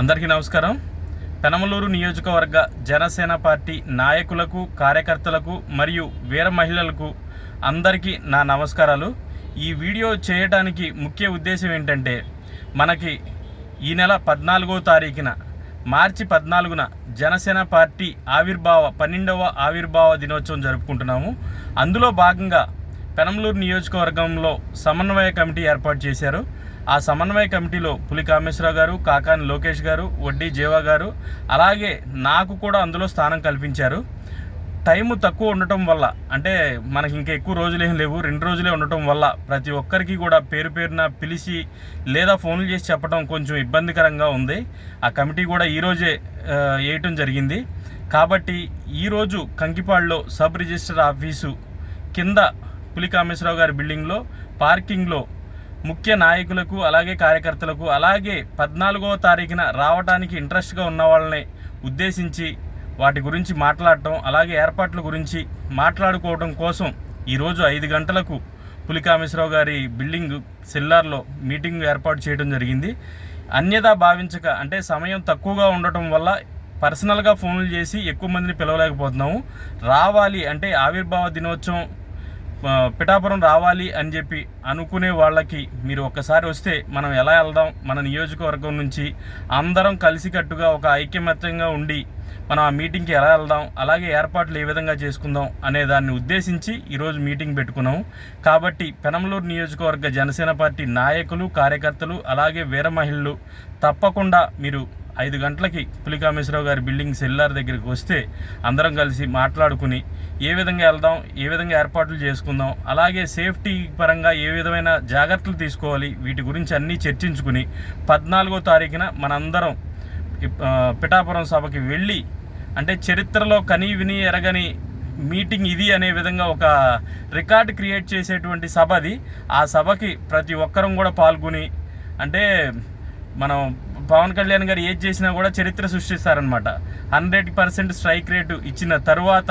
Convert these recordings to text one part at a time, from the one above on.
అందరికీ నమస్కారం. పెనమలూరు నియోజకవర్గ జనసేన పార్టీ నాయకులకు కార్యకర్తలకు మరియు వీర మహిళలకు అందరికీ నా నమస్కారాలు. ఈ వీడియో చేయడానికి ముఖ్య ఉద్దేశం ఏంటంటే మనకి ఈ నెల పద్నాలుగో తారీఖున మార్చి పద్నాలుగున జనసేన పార్టీ ఆవిర్భావ పన్నెండవ ఆవిర్భావ దినోత్సవం జరుపుకుంటున్నాము. అందులో భాగంగా పెనమలూరు నియోజకవర్గంలో సమన్వయ కమిటీ ఏర్పాటు చేశారు. ఆ సమన్వయ కమిటీలో పులి కామేశ్వరరావు గారు కాకాని లోకేష్ గారు వడ్డీ జీవా గారు అలాగే నాకు కూడా అందులో స్థానం కల్పించారు. టైము తక్కువ ఉండటం వల్ల అంటే మనకి ఇంకా ఎక్కువ రోజులు ఏం లేవు రెండు రోజులే ఉండటం వల్ల ప్రతి ఒక్కరికి కూడా పేరు పేరున పిలిచి లేదా ఫోన్లు చేసి చెప్పడం కొంచెం ఇబ్బందికరంగా ఉంది. ఆ కమిటీ కూడా ఈరోజే వేయటం జరిగింది. కాబట్టి ఈరోజు కంకిపాడులో సబ్ రిజిస్టర్ ఆఫీసు కింద పులి కామేశ్వరరావు గారి బిల్డింగ్లో పార్కింగ్లో ముఖ్య నాయకులకు అలాగే కార్యకర్తలకు అలాగే పద్నాలుగవ తారీఖున రావడానికి ఇంట్రెస్ట్గా ఉన్న వాళ్ళని ఉద్దేశించి వాటి గురించి మాట్లాడటం అలాగే ఏర్పాట్ల గురించి మాట్లాడుకోవడం కోసం ఈరోజు ఐదు గంటలకు పులికామేశ్వరరావు గారి బిల్డింగ్ సెల్లార్లో మీటింగ్ ఏర్పాటు చేయడం జరిగింది. అన్యదా భావించక అంటే సమయం తక్కువగా ఉండటం వల్ల పర్సనల్గా ఫోన్లు చేసి ఎక్కువ మందిని పిలవలేకపోతున్నాము. రావాలి అంటే ఆవిర్భావ దినోత్సవం పిఠాపురం రావాలి అని చెప్పి అనుకునే వాళ్ళకి మీరు ఒక్కసారి వస్తే మనం ఎలా వెళ్దాం? మన నియోజకవర్గం నుంచి అందరం కలిసికట్టుగా ఒక ఐక్యమత్యంగా ఉండి మనం ఆ మీటింగ్కి ఎలా వెళ్దాం? అలాగే ఏర్పాట్లు ఏ విధంగా చేసుకుందాం అనే దాన్ని ఉద్దేశించి ఈరోజు మీటింగ్ పెట్టుకున్నాం. కాబట్టి పెనంలూరు నియోజకవర్గ జనసేన పార్టీ నాయకులు కార్యకర్తలు అలాగే వీర మహిళలు తప్పకుండా మీరు ఐదు గంటలకి పులికామేశ్వరరావు గారి బిల్డింగ్ సెల్లార్ దగ్గరికి వస్తే అందరం కలిసి మాట్లాడుకుని ఏ విధంగా వెళ్దాం ఏ విధంగా ఏర్పాట్లు చేసుకుందాం అలాగే సేఫ్టీ పరంగా ఏ విధమైన జాగ్రత్తలు తీసుకోవాలి వీటి గురించి అన్నీ చర్చించుకుని పద్నాలుగో తారీఖున మనందరం పిఠాపురం సభకి వెళ్ళి అంటే చరిత్రలో కని విని ఎరగని మీటింగ్ ఇది అనే విధంగా ఒక రికార్డ్ క్రియేట్ చేసేటువంటి సభ అది. ఆ సభకి ప్రతి ఒక్కరం కూడా పాల్గొని అంటే మనం పవన్ కళ్యాణ్ గారు ఏది చేసినా కూడా చరిత్ర సృష్టిస్తారనమాట హండ్రెడ్ పర్సెంట్ స్ట్రైక్ రేటు ఇచ్చిన తరువాత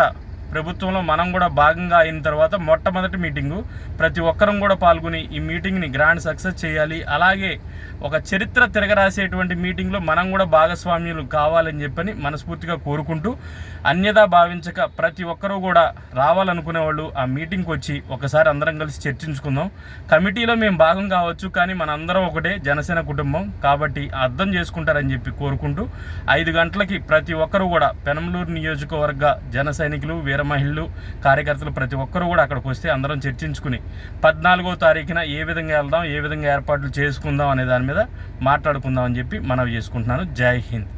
ప్రభుత్వంలో మనం కూడా భాగంగా అయిన తర్వాత మొట్టమొదటి మీటింగు ప్రతి ఒక్కరం కూడా పాల్గొని ఈ మీటింగ్ని గ్రాండ్ సక్సెస్ చేయాలి. అలాగే ఒక చరిత్ర తిరగరాసేటువంటి మీటింగ్లో మనం కూడా భాగస్వామ్యులు కావాలని చెప్పని మనస్ఫూర్తిగా కోరుకుంటూ అన్యదా భావించక ప్రతి ఒక్కరూ కూడా రావాలనుకునే వాళ్ళు ఆ మీటింగ్కి వచ్చి ఒకసారి అందరం కలిసి చర్చించుకుందాం. కమిటీలో మేము భాగం కావచ్చు కానీ మనందరం ఒకటే జనసేన కుటుంబం కాబట్టి అర్థం చేసుకుంటారని చెప్పి కోరుకుంటూ ఐదు గంటలకి ప్రతి ఒక్కరూ కూడా పెనంలూరు నియోజకవర్గ జన సైనికులు వీర మహిళలు కార్యకర్తలు ప్రతి ఒక్కరూ కూడా అక్కడికి వస్తే అందరం చర్చించుకుని పద్నాలుగో తారీఖున ఏ విధంగా వెళ్దాం ఏ విధంగా ఏర్పాట్లు చేసుకుందాం అనే దాని మీద మాట్లాడుకుందాం అని చెప్పి మనవి చేసుకుంటున్నాను. జై హింద్.